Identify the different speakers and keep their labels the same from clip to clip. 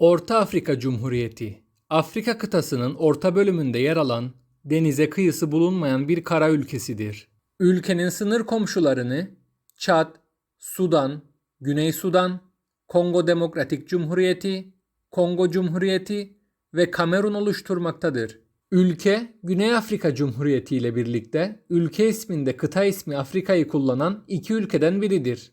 Speaker 1: Orta Afrika Cumhuriyeti Afrika kıtasının orta bölümünde yer alan, denize kıyısı bulunmayan bir kara ülkesidir. Ülkenin sınır komşularını Çad, Sudan, Güney Sudan, Kongo Demokratik Cumhuriyeti, Kongo Cumhuriyeti ve Kamerun oluşturmaktadır. Ülke, Güney Afrika Cumhuriyeti ile birlikte ülke isminde kıta ismi Afrika'yı kullanan iki ülkeden biridir.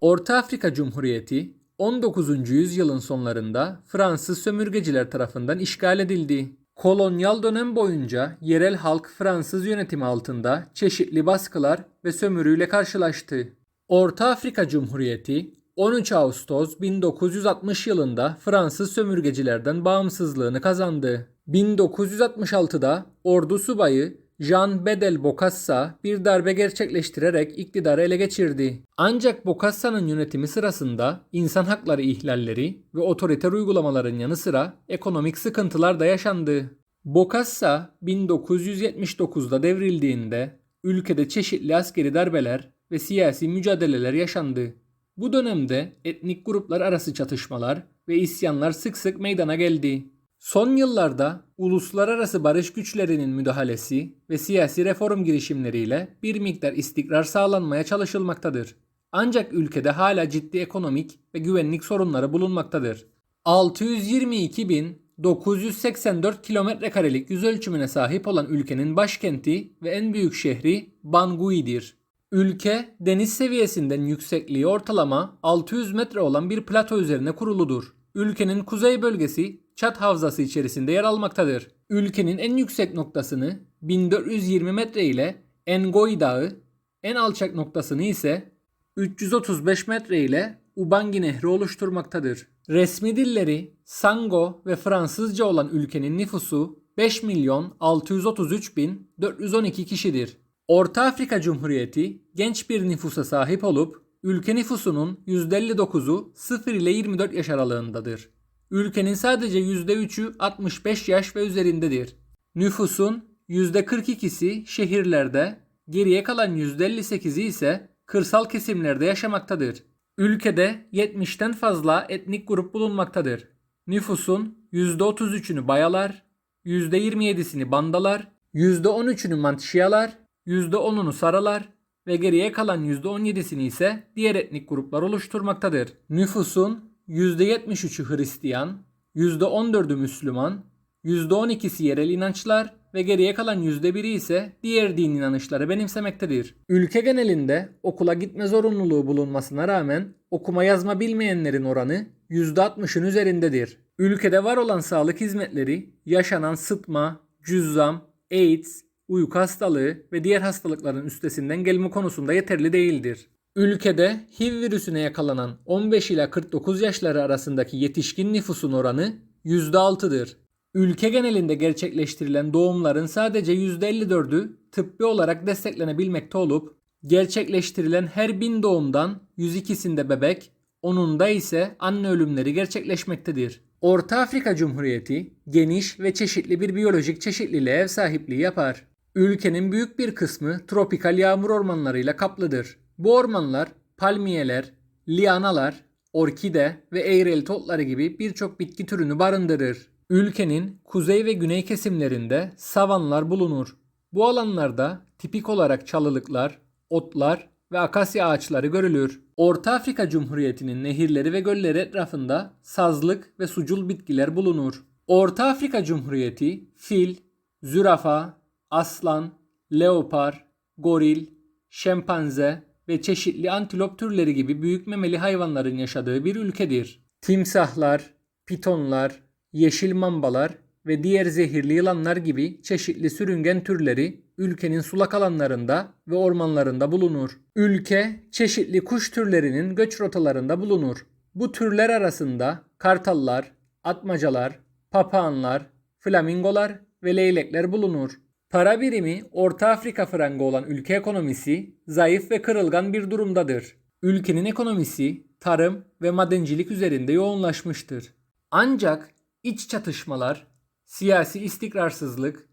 Speaker 1: Orta Afrika Cumhuriyeti 19. yüzyılın sonlarında Fransız sömürgeciler tarafından işgal edildi. Kolonyal dönem boyunca yerel halk Fransız yönetimi altında çeşitli baskılar ve sömürüyle karşılaştı. Orta Afrika Cumhuriyeti 13 Ağustos 1960 yılında Fransız sömürgecilerden bağımsızlığını kazandı. 1966'da ordu subayı Jean Bedel Bokassa bir darbe gerçekleştirerek iktidarı ele geçirdi. Ancak Bokassa'nın yönetimi sırasında insan hakları ihlalleri ve otoriter uygulamaların yanı sıra ekonomik sıkıntılar da yaşandı. Bokassa 1979'da devrildiğinde ülkede çeşitli askeri darbeler ve siyasi mücadeleler yaşandı. Bu dönemde etnik gruplar arası çatışmalar ve isyanlar sık sık meydana geldi. Son yıllarda uluslararası barış güçlerinin müdahalesi ve siyasi reform girişimleriyle bir miktar istikrar sağlanmaya çalışılmaktadır. Ancak ülkede hala ciddi ekonomik ve güvenlik sorunları bulunmaktadır. 622.984 kilometre karelik yüz sahip olan ülkenin başkenti ve en büyük şehri Bangui'dir. Ülke deniz seviyesinden yüksekliği ortalama 600 metre olan bir plato üzerine kuruludur. Ülkenin kuzey bölgesi Çat Havzası içerisinde yer almaktadır. Ülkenin en yüksek noktasını 1420 metre ile Ngoy Dağı, en alçak noktasını ise 335 metre ile Ubangi Nehri oluşturmaktadır. Resmi dilleri Sango ve Fransızca olan ülkenin nüfusu 5 milyon 633 bin 412 kişidir. Orta Afrika Cumhuriyeti genç bir nüfusa sahip olup ülke nüfusunun %59'u 0 ile 24 yaş aralığındadır. Ülkenin sadece %3'ü 65 yaş ve üzerindedir. Nüfusun %42'si şehirlerde, geriye kalan %58'i ise kırsal kesimlerde yaşamaktadır. Ülkede 70'ten fazla etnik grup bulunmaktadır. Nüfusun %33'ünü bayalar, %27'sini bandalar, %13'ünü mantişiyalar, %10'unu saralar ve geriye kalan %17'sini ise diğer etnik gruplar oluşturmaktadır. Nüfusun %73'ü Hristiyan, %14'ü Müslüman, %12'si yerel inançlar ve geriye kalan %1'i ise diğer din inanışları benimsemektedir. Ülke genelinde okula gitme zorunluluğu bulunmasına rağmen okuma yazma bilmeyenlerin oranı %60'ın üzerindedir. Ülkede var olan sağlık hizmetleri yaşanan sıtma, cüzzam, AIDS, uyku hastalığı ve diğer hastalıkların üstesinden gelme konusunda yeterli değildir. Ülkede HIV virüsüne yakalanan 15 ila 49 yaşları arasındaki yetişkin nüfusun oranı %6'dır. Ülke genelinde gerçekleştirilen doğumların sadece %54'ü tıbbi olarak desteklenebilmekte olup gerçekleştirilen her bin doğumdan 102'sinde bebek, onunda ise anne ölümleri gerçekleşmektedir. Orta Afrika Cumhuriyeti geniş ve çeşitli bir biyolojik çeşitliliğe ev sahipliği yapar. Ülkenin büyük bir kısmı tropikal yağmur ormanlarıyla kaplıdır. Bu ormanlar palmiyeler, lianalar, orkide ve eğrelti otları gibi birçok bitki türünü barındırır. Ülkenin kuzey ve güney kesimlerinde savanlar bulunur. Bu alanlarda tipik olarak çalılıklar, otlar ve akasya ağaçları görülür. Orta Afrika Cumhuriyeti'nin nehirleri ve gölleri etrafında sazlık ve sucul bitkiler bulunur. Orta Afrika Cumhuriyeti fil, zürafa, aslan, leopar, goril, şempanze ve çeşitli antilop türleri gibi büyük memeli hayvanların yaşadığı bir ülkedir. Timsahlar, pitonlar, yeşil mambalar ve diğer zehirli yılanlar gibi çeşitli sürüngen türleri ülkenin sulak alanlarında ve ormanlarında bulunur. Ülke çeşitli kuş türlerinin göç rotalarında bulunur. Bu türler arasında kartallar, atmacalar, papağanlar, flamingolar ve leylekler bulunur. Para birimi Orta Afrika frangı olan ülke ekonomisi zayıf ve kırılgan bir durumdadır. Ülkenin ekonomisi tarım ve madencilik üzerinde yoğunlaşmıştır. Ancak iç çatışmalar, siyasi istikrarsızlık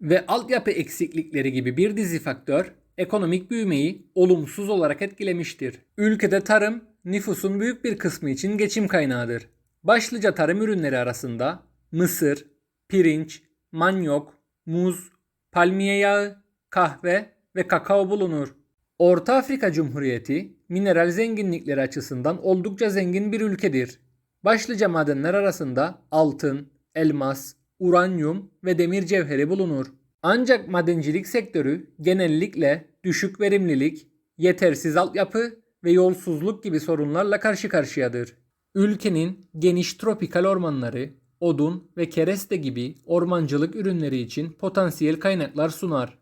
Speaker 1: ve altyapı eksiklikleri gibi bir dizi faktör ekonomik büyümeyi olumsuz olarak etkilemiştir. Ülkede tarım nüfusun büyük bir kısmı için geçim kaynağıdır. Başlıca tarım ürünleri arasında mısır, pirinç, manyok, muz, palmiye yağı, kahve ve kakao bulunur. Orta Afrika Cumhuriyeti mineral zenginlikleri açısından oldukça zengin bir ülkedir. Başlıca madenler arasında altın, elmas, uranyum ve demir cevheri bulunur. Ancak madencilik sektörü genellikle düşük verimlilik, yetersiz altyapı ve yolsuzluk gibi sorunlarla karşı karşıyadır. Ülkenin geniş tropikal ormanları, odun ve kereste gibi ormancılık ürünleri için potansiyel kaynaklar sunar.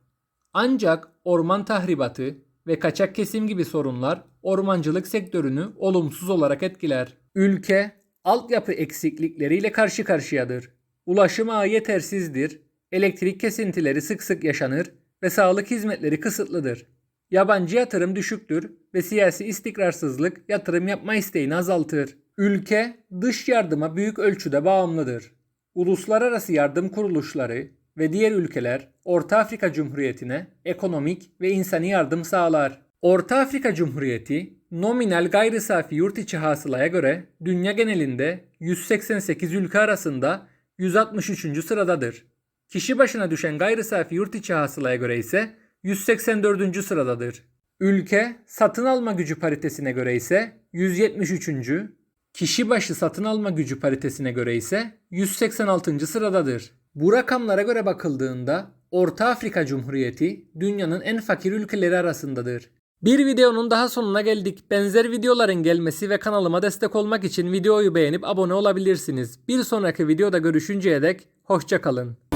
Speaker 1: Ancak orman tahribatı ve kaçak kesim gibi sorunlar ormancılık sektörünü olumsuz olarak etkiler. Ülke altyapı eksiklikleriyle karşı karşıyadır. Ulaşım ağı yetersizdir, elektrik kesintileri sık sık yaşanır ve sağlık hizmetleri kısıtlıdır. Yabancı yatırım düşüktür ve siyasi istikrarsızlık yatırım yapma isteğini azaltır. Ülke dış yardıma büyük ölçüde bağımlıdır. Uluslararası yardım kuruluşları ve diğer ülkeler Orta Afrika Cumhuriyeti'ne ekonomik ve insani yardım sağlar. Orta Afrika Cumhuriyeti nominal gayri safi yurt içi hasılaya göre dünya genelinde 188 ülke arasında 163. sıradadır. Kişi başına düşen gayri safi yurt içi hasılaya göre ise 184. sıradadır. Ülke satın alma gücü paritesine göre ise 173. Kişi başı satın alma gücü paritesine göre ise 186. sıradadır. Bu rakamlara göre bakıldığında Orta Afrika Cumhuriyeti dünyanın en fakir ülkeleri arasındadır. Bir videonun daha sonuna geldik. Benzer videoların gelmesi ve kanalıma destek olmak için videoyu beğenip abone olabilirsiniz. Bir sonraki videoda görüşünceye dek hoşçakalın.